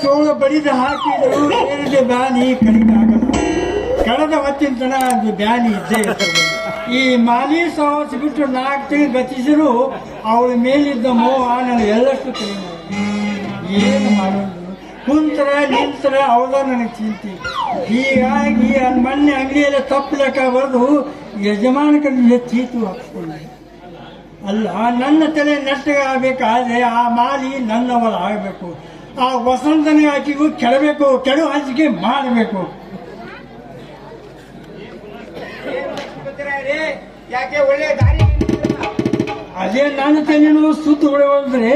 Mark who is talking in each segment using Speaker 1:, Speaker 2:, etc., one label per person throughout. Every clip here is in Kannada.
Speaker 1: ಚೋಳ ಬಡಿದು ಹಾಕಿದ್ರು ಬ್ಯಾನಿ ಕಡಿಮೆ ಆಗಲ್ಲ ಕಳೆದ ಹೊತ್ತಿನ ತನ ಅದು ಬ್ಯಾನಿ ಇದ್ದೇ ಇರ್ತದೆ ಈ ಮಾಲಿ ಸಾಹಸ ಬಿಟ್ಟು ನಾಲ್ಕು ತಿಂಗಳು ಗತಿಸಿದ್ರು ಅವಳ ಮೇಲಿದ್ದ ಮೋಹ ನನಗೆ ಎಲ್ಲಷ್ಟು ಕಡಿಮೆ ಏನು ಮಾಡೋದು? ಕುಂತರ, ನಿಂತರ, ಅವಳ ನನಗೆ ಚಿಂತೆ. ಹೀಗಾಗಿ ಅದು ಮೊನ್ನೆ ಅಂಗಡಿಯಲ್ಲಿ ತಪ್ಪು ಲೆಕ್ಕ ಬರೆದು ಯಜಮಾನ ಕಡೆ ಚೀತು ಹಾಕ್ಸ್ಕೊಂಡೆ. ಅಲ್ಲ, ನನ್ನ ತಲೆ ನೆಟ್ಟಗಾಗಬೇಕಾದ್ರೆ ಆ ಮಾಲಿ ನನ್ನವರ ಆಗಬೇಕು ಆ ವಸಂತನೇ ಆಕೆಗೂ ಕೆಡಬೇಕು, ಕೆಡು ಹಂಚಿಕೆ ಮಾಡಬೇಕು.
Speaker 2: ಯಾಕೆ ಒಳ್ಳೆ
Speaker 1: ಅದೇ ನನ್ನ ತಲೆನೂ ಸುತ್ತ ಹೊಡೆಯೋದ್ರೆ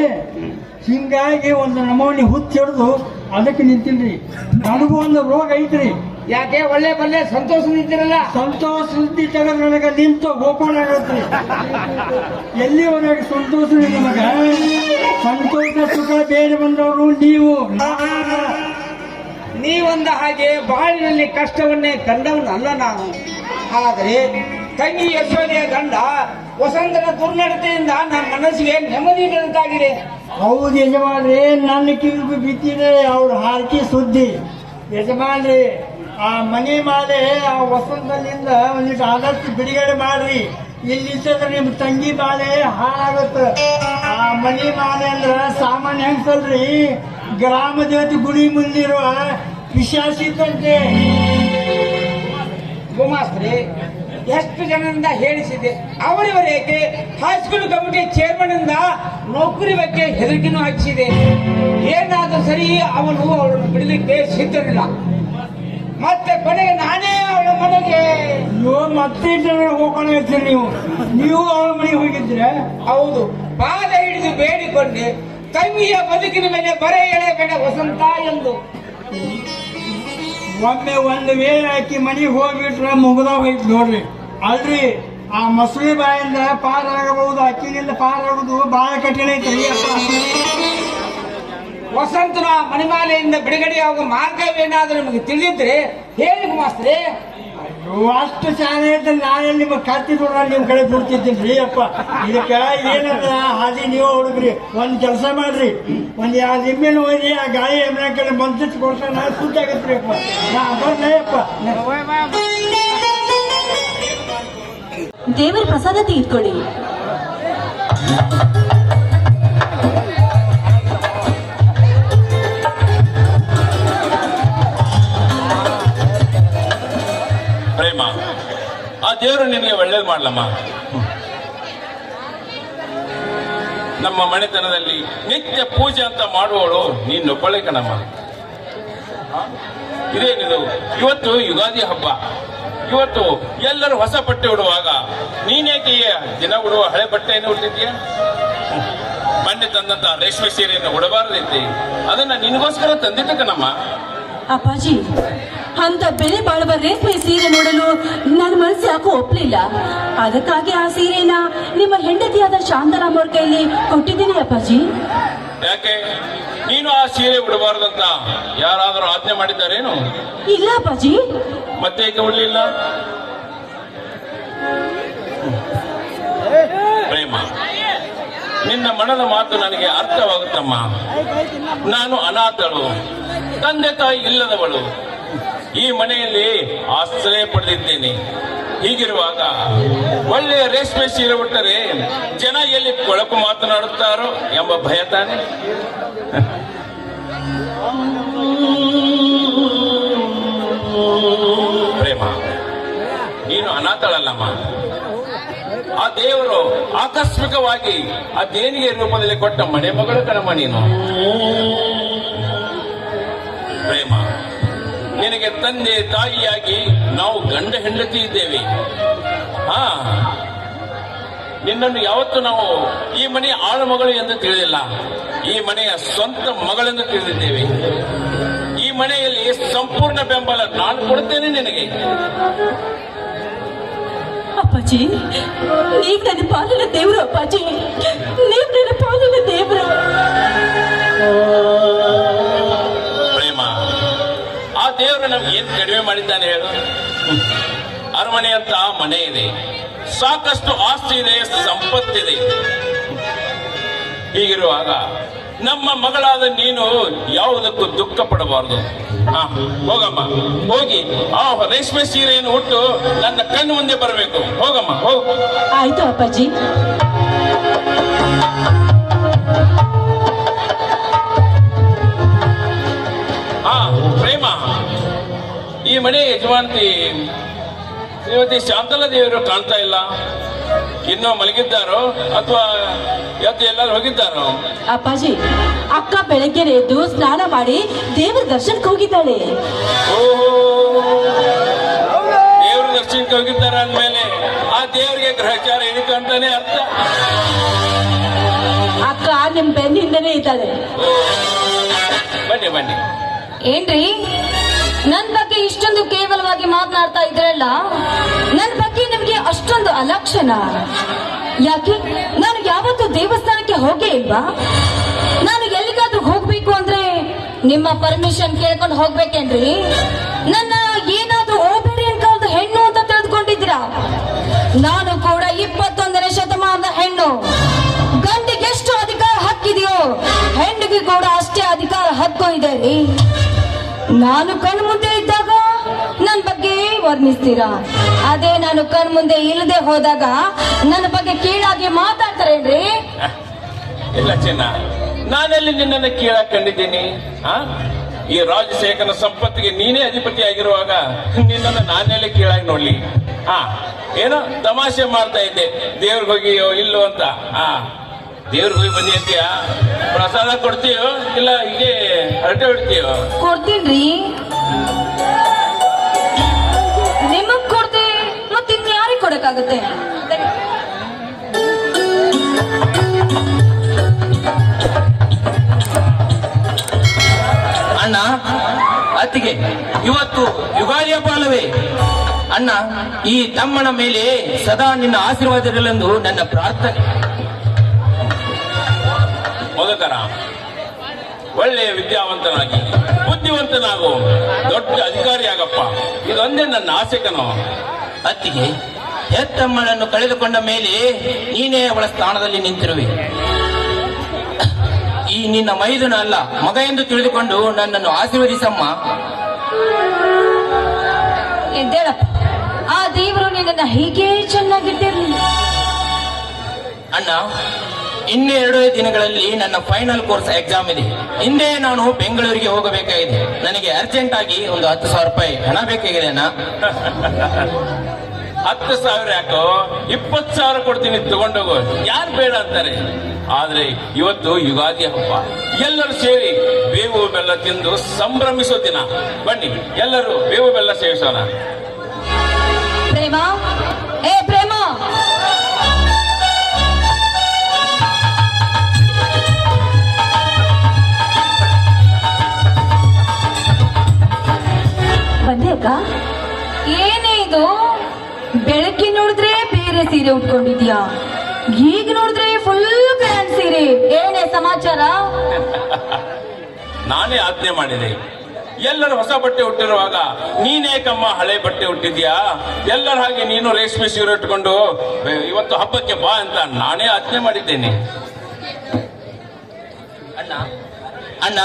Speaker 1: ಹಿಂಗಾಗಿ ಒಂದು ನಮೂನಿ ಹುತ್ತಿಡ್ದು ಅದಕ್ಕೆ ನಿಂತೀನಿ ನನಗೂ ಒಂದು ರೋಗ ಐತ್ರಿ.
Speaker 2: ಯಾಕೆ ಒಳ್ಳೆ ಬಲ್ಲೆ ನಿಂತಿರಲ್ಲ?
Speaker 1: ಸಂತೋಷ ಸುದ್ದಿ ನಿಂತು ಗೋಪಾಲ ಆಗತ್ರಿ ಎಲ್ಲಿವರೆಗೆ ಸಂತೋಷ ನಿಮಗ ಸಂತೋಷ ಸುಖ ಬೇರೆ ಬಂದವರು ನೀವು.
Speaker 2: ನೀವಂದ ಹಾಗೆ ಬಾಳಿನಲ್ಲಿ ಕಷ್ಟವನ್ನೇ ಕಂಡವನಲ್ಲ ನಾನು ಆದರೆ ತಂಗಿ ಯಶೋದೆಯ ಗಂಡ ವಸಂತನ ದುರ್ನಡತೆಯಿಂದ ನನ್ನ ಮನಸ್ಸಿಗೆ ನೆಮ್ಮದಿ ಇಲ್ಲದಂತಾಗಿದೆ
Speaker 1: ಹೌದು ಯಜಮಾನ್ರಿ ನನ್ನ ಕಿವಿಗೂ ಬಿದ್ದಿದೆ ಅವ್ರು ಹಾಕಿ ಸುದ್ದಿ. ಯಜಮಾನ್ರಿ ಆ ಮನೆ ಮಾಲೆ ಆ ವಸಂತದಿಂದ ಒಂದಿಷ್ಟು ಆದಷ್ಟು ಬಿಡುಗಡೆ ಮಾಡ್ರಿ. ಇಲ್ಲಿ ನಿಮ್ಮ ನಿಮ್ ತಂಗಿ ಮಾಲೆ ಹಾಳಾಗತ್ತ. ಆ ಮನೆ ಮಾಲೆ ಅಂದ್ರ ಸಾಮಾನ್ಯ ಹೆಂಗ್ಸಲ್ರಿ? ಗ್ರಾಮ ದೇವತೆ ಗುಡಿ ಮುಂದಿರುವ ಪಿಶಾಚಿದ್ದಂತೆ
Speaker 2: ಗುಮಾಸ್ತ್ರಿ ಎಷ್ಟು ಜನರಿಂದ ಹೇಳಿಸಿದೆ? ಅವರಿವರೆಗೆ ಹೈಸ್ಕೂಲ್ ಕಮಿಟಿ ಚೇರ್ಮನ್ ಇಂದ ನೌಕರಿ ಬಗ್ಗೆ ಹೆದರಿಕೆನೂ ಹಚ್ಚಿದೆ ಏನಾದ್ರೂ ಸರಿ ಅವನು ಅವಳನ್ನು ಬಿಡಲಿಕ್ಕೆ ಸಿದ್ಧರಿಲ್ಲ. ಮತ್ತೆ ಕೊನೆಗೆ ನಾನೇ ಅವಳ ಮನೆಗೆ.
Speaker 1: ಅಯ್ಯೋ ಮತ್ತೆ ಹೋಗೋಣ ಹೇಳ್ತೀರಿ ನೀವು? ನೀವು ಅವಳ ಮನೆಗೆ ಹೋಗಿದ್ರೆ
Speaker 2: ಹೌದು. ಪಾದ ಹಿಡಿದು ಬೇಡಿಕೊಂಡೆ. ತಂಗಿಯ ಬದುಕಿನ ಮೇಲೆ ಬರೆ ಎಳೆಬೇಡ ವಸಂತ ಎಂದು.
Speaker 1: ಒಮ್ಮೆ ಒಂದು ವೇಳೆ ಹಾಕಿ ಮನೆಗೆ ಹೋಗ್ಬಿಟ್ರೆ ಮುಗ್ದ ಹೋಯ್ತು ನೋಡ್ರಿ. ಅಲ್ರಿ ಆ ಮಸೂರಿ ಬಾಯಿಂದ ಪಾರಾಗಬಹುದು ಅಕ್ಕಿನಿಂದ ಪಾರಾಗುದು ಬಹಳ ಕಠಿಣ ಐತ್ರಿ
Speaker 2: ವಸಂತನ ಮಣಿಮಾಲೆಯಿಂದ ಬಿಡುಗಡೆಯಾಗುವ ಮಾರ್ಗವೇನಾದ್ರೂ ನಿಮಗೆ ತಿಳಿದಿದ್ರೆ ಹೇಳಿ ಮಾಸ್ತ್ರಿ
Speaker 1: ಅಯ್ಯೋ, ಅಷ್ಟು ಶಾಲೆಯಿಂದ ನಾನೇ ನಾಳೆ ನಿಮ್ಮ ಕತ್ತಿ ದೂರ ನಿಮ್ ಕಡೆ ಬಿಡ್ತಿದ್ದೀನಿ. ರೀ ಅಪ್ಪ ಇದಕ್ಕ ಏನದ ಹಾದಿ ನೀವು ಹುಡುಗ್ರಿ ಒಂದ್ ಕೆಲಸ ಮಾಡ್ರಿ. ಒಂದ್ ಯಾವ ನಿಮ್ಮೇಲೆ ಹೋಗಿ ಆ ಗಾಳಿ ಎಮ್ಮೆ ಕಡೆ ಮಂತ್ರಿಸಿ ಕೊಡ್ತಾನ ಸುದ್ದಿ ರೀ ಅಪ್ಪ. ನಾ ಬರ್ಲೇ ಅಪ್ಪ.
Speaker 3: ದೇವರ ಪ್ರಸಾದ ತೆಗೆದುಕೊಳ್ಳಿ.
Speaker 4: ನಮ್ಮ ಮನೆತನದಲ್ಲಿ ನಿತ್ಯ ಪೂಜೆ ಅಂತ ಮಾಡುವವಳು ನೀನೊಬ್ಬಳೆ ಕಣಮ್ಮ? ಇದೇನಿದು? ಇವತ್ತು ಯುಗಾದಿ ಹಬ್ಬ. ಇವತ್ತು ಎಲ್ಲರೂ ಹೊಸ ಬಟ್ಟೆ ಉಡುವಾಗ ನೀನೇಕೆ ದಿನ ಉಡುವ ಹಳೆ ಬಟ್ಟೆಯನ್ನು ಉಡ್ತಿದ್ಯಾ ಮೊನ್ನೆ ತಂದಂತ ರೇಷ್ಮೆ ಸೀರೆಯನ್ನು ಉಡಬಾರದಿತ್ತೆ. ಅದನ್ನ ನಿನಗೋಸ್ಕರ ತಂದಿದ್ದ ಕಣಮ್ಮ.
Speaker 3: ಅಪ್ಪಾಜಿ ಅಂತ ಬೆಲೆ ಬಾಳುವ ರೇಷ್ಮೆ ಸೀರೆ ನೋಡಲು ನನ್ನ ಮನಸ್ಸು ಯಾಕೋ ಒಪ್ಲಿಲ್ಲ. ಅದಕ್ಕಾಗಿ ಆ ಸೀರೆನ ನಿಮ್ಮ ಹೆಂಡತಿಯಾದ ಶಾಂತಾರಾಮ್ ಅವ್ರ ಕೈಯಲ್ಲಿ ಕೊಟ್ಟಿದ್ದೀನಿ ಅಪ್ಪಾಜಿ.
Speaker 4: ಯಾಕೆ? ನೀನು ಆ ಸೀರೆ ಉಡಬಾರ್ದಂತ ಯಾರಾದರೂ ಆಜ್ಞೆ ಮಾಡಿದ್ದಾರೇನು?
Speaker 3: ಇಲ್ಲ ಅಪ್ಪಾಜಿ.
Speaker 4: ಮತ್ತೆ ಈಗ ಉಡ್ಲಿಲ್ಲ? ಪ್ರೇಮ ನಿನ್ನ ಮನದ ಮಾತು ನನಗೆ ಅರ್ಥವಾಗುತ್ತಮ್ಮ. ನಾನು ಅನಾಥಳು ತಂದೆ ತಾಯಿ ಇಲ್ಲದವಳು. ಈ ಮನೆಯಲ್ಲಿ ಆಶ್ರಯ ಪಡೆದಿದ್ದೇನೆ. ಹೀಗಿರುವಾಗ ಒಳ್ಳೆಯ ರೇಷ್ಮೆ ಸೀರೆ ಉಟ್ಟರೆ ಜನ ಎಲ್ಲಿ ಕೊಳಕು ಮಾತನಾಡುತ್ತಾರೋ ಎಂಬ ಭಯ ತಾನೆ? ಪ್ರೇಮ, ನೀನು ಅನಾಥಳಲ್ಲಮ್ಮ. ಆ ದೇವರು ಆಕಸ್ಮಿಕವಾಗಿ ಆ ದೇಣಿಗೆ ರೂಪದಲ್ಲಿ ಕೊಟ್ಟ ಮನೆ ಮಗಳು ಕಣಮ್ಮ ನೀನು. ನಿನಗೆ ತಂದೆ ತಾಯಿಯಾಗಿ ನಾವು ಗಂಡ ಹೆಂಡತಿ ಇದ್ದೇವೆ. ಹಾ. ನಿನ್ನನ್ನು ಯಾವತ್ತೂ ನಾವು ಈ ಮನೆಯ ಆಳು ಮಗಳು ಎಂದು ತಿಳಿದಿಲ್ಲ. ಈ ಮನೆಯ ಸ್ವಂತ ಮಗಳೆಂದು ತಿಳಿದಿದ್ದೇವೆ. ಈ ಮನೆಯಲ್ಲಿ ಸಂಪೂರ್ಣ ಬೆಂಬಲ ನಾನು ಕೊಡುತ್ತೇನೆ ನಿನಗೆ.
Speaker 3: ಅಪ್ಪಾಜಿ ನೀವು ನನ್ನ ಪಾಲಿನ ದೇವರು ಅಪ್ಪಾಜಿ. ನೀವು ನನ್ನ ಪಾಲಿನ ದೇವ್ರು.
Speaker 4: ದೇವರು ನಮ್ಗೆ ಏನ್ ಕಡಿಮೆ ಮಾಡಿದ್ದಾನೆ ಹೇಳು. ಅರಮನೆ ಅಂತ ಮನೆ ಇದೆ. ಸಾಕಷ್ಟು ಆಸ್ತಿ ಇದೆ ಸಂಪತ್ತಿದೆ. ಹೀಗಿರುವಾಗ ನಮ್ಮ ಮಗಳಾದ ನೀನು ಯಾವುದಕ್ಕೂ ದುಃಖ ಪಡಬಾರದು. ಹೋಗಮ್ಮ, ಹೋಗಿ. ಆ ರೇಷ್ಮೆ ಸೀರೆಯನ್ನು ಉಟ್ಟು ನನ್ನ ಕಣ್ಣು ಮುಂದೆ ಬರಬೇಕು. ಹೋಗಮ್ಮ, ಹೋಗ.
Speaker 3: ಆಯ್ತು ಅಪ್ಪಾಜಿ.
Speaker 4: ಮನೆ ಯಜಮಾನತಿ ಶ್ರೀಮತಿ ಶಾಂತಲಾ ದೇವರು ಕಾಣ್ತಾ ಇಲ್ಲ. ಇನ್ನೂ ಮಲಗಿದ್ದಾರೋ ಅಥವಾ ಎದ್ದು ಎಲ್ಲರೂ ಹೋಗಿದ್ದಾರೋ?
Speaker 3: ಅಪ್ಪಾಜಿ ಅಕ್ಕ ಬೆಳಗ್ಗೆ ಎದ್ದು ಸ್ನಾನ ಮಾಡಿ ದೇವರ ದರ್ಶನಕ್ಕೆ ಹೋಗಿದ್ದಾಳೆ.
Speaker 4: ಓಹೋ ದೇವ್ರ ದರ್ಶನಕ್ಕೆ ಹೋಗಿದ್ದಾರೆ ಅಂದ್ಮೇಲೆ ಆ ದೇವರಿಗೆ ಗ್ರಹಚಾರ ಇದಕ್ಕೆ ಅಂತಾನೆ ಅರ್ಥ.
Speaker 3: ಅಕ್ಕ ನಿಮ್ ಬೆನ್ನಿಂದನೇ ಇದ್ದಾಳೆ.
Speaker 4: ಓ, ಬನ್ನಿ ಬನ್ನಿ.
Speaker 5: ಏನ್ರಿ? ಇದ್ರಲ್ಲ ನನ್ನ ಬಗ್ಗೆ ನಿಮ್ಗೆ ಅಷ್ಟೊಂದು ಅಲಕ್ಷಣ. ಯಾಕೆ? ನಾನು ಯಾವತ್ತೂ ದೇವಸ್ಥಾನಕ್ಕೆ ಹೋಗೇ ಇಲ್ವಾ? ನಾನು ಎಲ್ಲಿಗಾದ್ರೂ ಹೋಗ್ಬೇಕು ಅಂದ್ರೆ ನಿಮ್ಮ ಪರ್ಮಿಷನ್ ಕೇಳ್ಕೊಂಡು ಹೋಗ್ಬೇಕೇನ್ರಿ? ನನ್ನ ಏನಾದ್ರೂ ಓಬೇರಿಯನ್ ಕಾಲದ ಹೆಣ್ಣು ಅಂತ ತಿಳಿದುಕೊಂಡಿದ್ದೀರಾ ನಾನು ಕೂಡ ಇಪ್ಪತ್ತೊಂದನೇ ಶತಮಾನದ ಹೆಣ್ಣು. ಗಂಡಿಗೆ ಎಷ್ಟು ಅಧಿಕಾರ ಹಕ್ಕಿದೆಯೋ, ಹೆಣ್ಣಿಗೆ ಕೂಡ ಅಷ್ಟೇ ಅಧಿಕಾರ ಹಕ್ಕು ಇದೆ ರೀ. ನಾನು ಕಣ್ಮುಂದೆ ಇದ್ದಾಗ ವರ್ಣಿಸ್ತೀರಾ? ಅದೇ ನಾನು ಕಣ್ ಮುಂದೆ ಇಲ್ಲದೆ ಹೋದಾಗ ನನ್ನ ಬಗ್ಗೆ ಕೀಳಾಗಿ ಮಾತಾಡ್ತಾರೇನ್ರಿ?
Speaker 4: ಇಲ್ಲ ಚಿನ್ನ. ನಾನೆಲ್ಲಿ ನಿನ್ನನ್ನು ಕೀಳಾಗಿ ಕಂಡಿದ್ದೀನಿ? ಆ ಈ ರಾಜಶೇಖರನ ಸಂಪತ್ತಿಗೆ ನೀನೇ ಅಧಿಪತಿ ಆಗಿರುವಾಗ ನಿನ್ನನ್ನು ನಾನೆಲ್ಲಿ ಕೀಳಾಗಿ ನೋಡ್ಲಿ? ಹಾ ಏನೋ ತಮಾಷೆ ಮಾಡ್ತಾ ಇದ್ದೆ. ದೇವ್ರಿಗೆ ಹೋಗಿಯೋ ಇಲ್ಲೋ ಅಂತ. ಹಾ. ದೇವ್ರಿಗೆ ಹೋಗಿ ಬಂದಿ ಅಂತೀಯಾ? ಪ್ರಸಾದ ಕೊಡ್ತೀಯೋ? ಇಲ್ಲ ಹೀಗೆ ಹರಟೆ ಹೊಡ್ತೀಯೋ?
Speaker 5: ಕೊಡ್ತೀನ್ರಿ. ಇನ್ಯಾರಿಗೆ
Speaker 6: ಅಣ್ಣ ಅತ್ತಿಗೆ ಇವತ್ತು ಯುಗಾದಿ ಹಬ್ಬ ಅಲ್ಲವೇ ಅಣ್ಣ ಈ ತಮ್ಮನ ಮೇಲೆ ಸದಾ ನಿನ್ನ ಆಶೀರ್ವಾದಗಳೆಂದು ನನ್ನ ಪ್ರಾರ್ಥನೆ.
Speaker 4: ಮೊದಕರ ಒಳ್ಳೆಯ ವಿದ್ಯಾವಂತನಾಗಿ ಬುದ್ಧಿವಂತನಾಗು ದೊಡ್ಡ ಅಧಿಕಾರಿಯಾಗಪ್ಪ. ಇದೊಂದೇ ನನ್ನ ಆಸೆ ಕಣೋ.
Speaker 6: ಅತ್ತಿಗೆ ಹೆತ್ತಮ್ಮನನ್ನು ಕಳೆದುಕೊಂಡ ಮೇಲೆ ನೀನೇ ಅವಳ ಸ್ಥಾನದಲ್ಲಿ ನಿಂತಿರುವೆ. ಈ ನಿನ್ನ ಮೈದುನ ಅಲ್ಲ ಮಗ ಎಂದು ತಿಳಿದುಕೊಂಡು ನನ್ನನ್ನು ಆಶೀರ್ವದಿಸಮ್ಮ.
Speaker 5: ಎದ್ದೇಳಪ್ಪ. ಆ ದೇವರು ನಿನ್ನ ಹೀಗೆ ಚೆನ್ನಾಗಿಟ್ಟಿರ್ಲಿ
Speaker 6: ಅಣ್ಣ ಇನ್ನೆರಡು ದಿನಗಳಲ್ಲಿ ನನ್ನ ಫೈನಲ್ ಕೋರ್ಸ್ ಎಕ್ಸಾಮ್ ಇದೆ. ಹಿಂದೆ ನಾನು ಬೆಂಗಳೂರಿಗೆ ಹೋಗಬೇಕಾಗಿದೆ. ನನಗೆ ಅರ್ಜೆಂಟ್ ಆಗಿ ಒಂದು ಹತ್ತು ಸಾವಿರ ರೂಪಾಯಿ ಹಣ ಬೇಕಾಗಿದೆ ಅಣ್ಣ.
Speaker 4: ಹತ್ತು ಸಾವಿರ ಯಾಕೋ? ಇಪ್ಪತ್ತು ಸಾವಿರ ಕೊಡ್ತೀನಿ, ತಗೊಂಡೋಗು. ಯಾರು ಬೇಡ ಅಂತಾರೆ? ಆದ್ರೆ ಇವತ್ತು ಯುಗಾದಿ ಹಬ್ಬ. ಎಲ್ಲರೂ ಸೇರಿ ಬೇವು ಬೆಲ್ಲ ತಿಂದು ಸಂಭ್ರಮಿಸೋ ದಿನ. ಬನ್ನಿ, ಎಲ್ಲರೂ ಬೇವು ಬೆಲ್ಲ ಸೇವಿಸೋಣ.
Speaker 5: ಏನೇ ಇದು? ಬೆಳಗ್ಗೆ ನೋಡಿದ್ರೆ ಬೇರೆ ಸೀರೆ ಉಟ್ಕೊಂಡಿದ್ಯಾ? ಈಗ ನೋಡಿದ್ರೆ ಫುಲ್ ಗ್ರ್ಯಾಂಡ್ ಸೀರೆ. ಏನೇ ಸಮಾಚಾರ?
Speaker 4: ನಾನೇ ಆಜ್ಞೆ ಮಾಡಿದೆ. ಎಲ್ಲರೂ ಹೊಸ ಬಟ್ಟೆ ಹುಟ್ಟಿರುವಾಗ ನೀನೇಕಮ್ಮ ಹಳೆ ಬಟ್ಟೆ ಹುಟ್ಟಿದ್ಯಾ ಎಲ್ಲರ ಹಾಗೆ ನೀನು ರೇಷ್ಮೆ ಸೀರೆ ಇಟ್ಕೊಂಡು ಇವತ್ತು ಹಬ್ಬಕ್ಕೆ ಬಾ ಅಂತ ನಾನೇ ಆಜ್ಞೆ ಮಾಡಿದ್ದೇನೆ.
Speaker 6: ಅಣ್ಣ ಅಣ್ಣ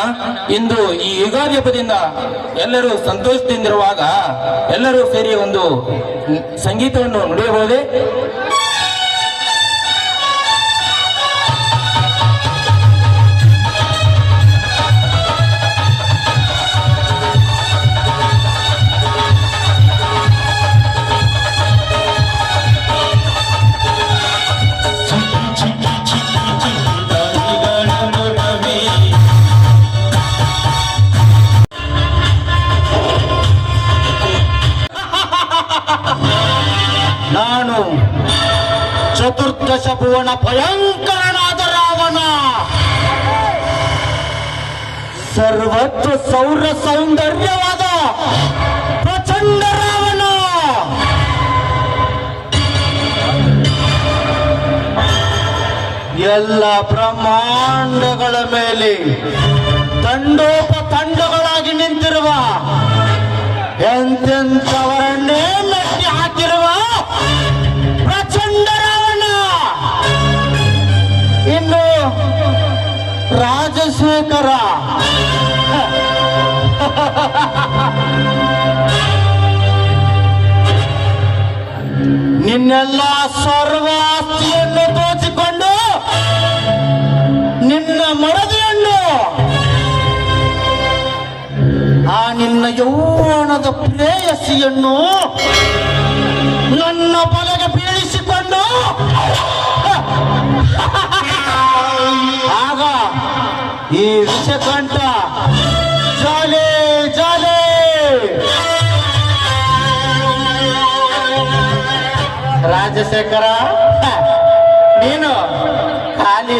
Speaker 6: ಇಂದು ಈ ಯುಗಾದಿ ಹಬ್ಬದಿಂದ ಎಲ್ಲರೂ ಸಂತೋಷದಿಂದಿರುವಾಗ ಎಲ್ಲರೂ ಸೇರಿ ಒಂದು ಸಂಗೀತವನ್ನು ನುಡಿಯಬಹುದೇ?
Speaker 7: ಭುವನ ಭಯಂಕರನಾದ ರಾವಣ. ಸರ್ವತ್ರ ಸೌರ ಸೌಂದರ್ಯವಾದ ಪ್ರಚಂಡ ರಾವಣ. ಎಲ್ಲ ಬ್ರಹ್ಮಾಂಡಗಳ ಮೇಲೆ ತಂಡೋಪ ತಂಡಗಳಾಗಿ ನಿಂತಿರುವ ಎಂತೆಂಥವರನ್ನೇ ಇನ್ನು ನಿನ್ನೆಲ್ಲ ಸರ್ವಾಸ್ತಿಯನ್ನು ತೋಚಿಕೊಂಡು ನಿನ್ನ ಮಡದಿಯನ್ನು ಆ ನಿನ್ನ ಯೌವನದ ಪ್ರೇಯಸಿಯನ್ನು ನನ್ನ ಬಲಗೆ ಈ ವಿಷಕಂಠ ಜಾಲೆ ಜಾಲೆ. ರಾಜಶೇಖರ ನೀನು ಖಾಲಿ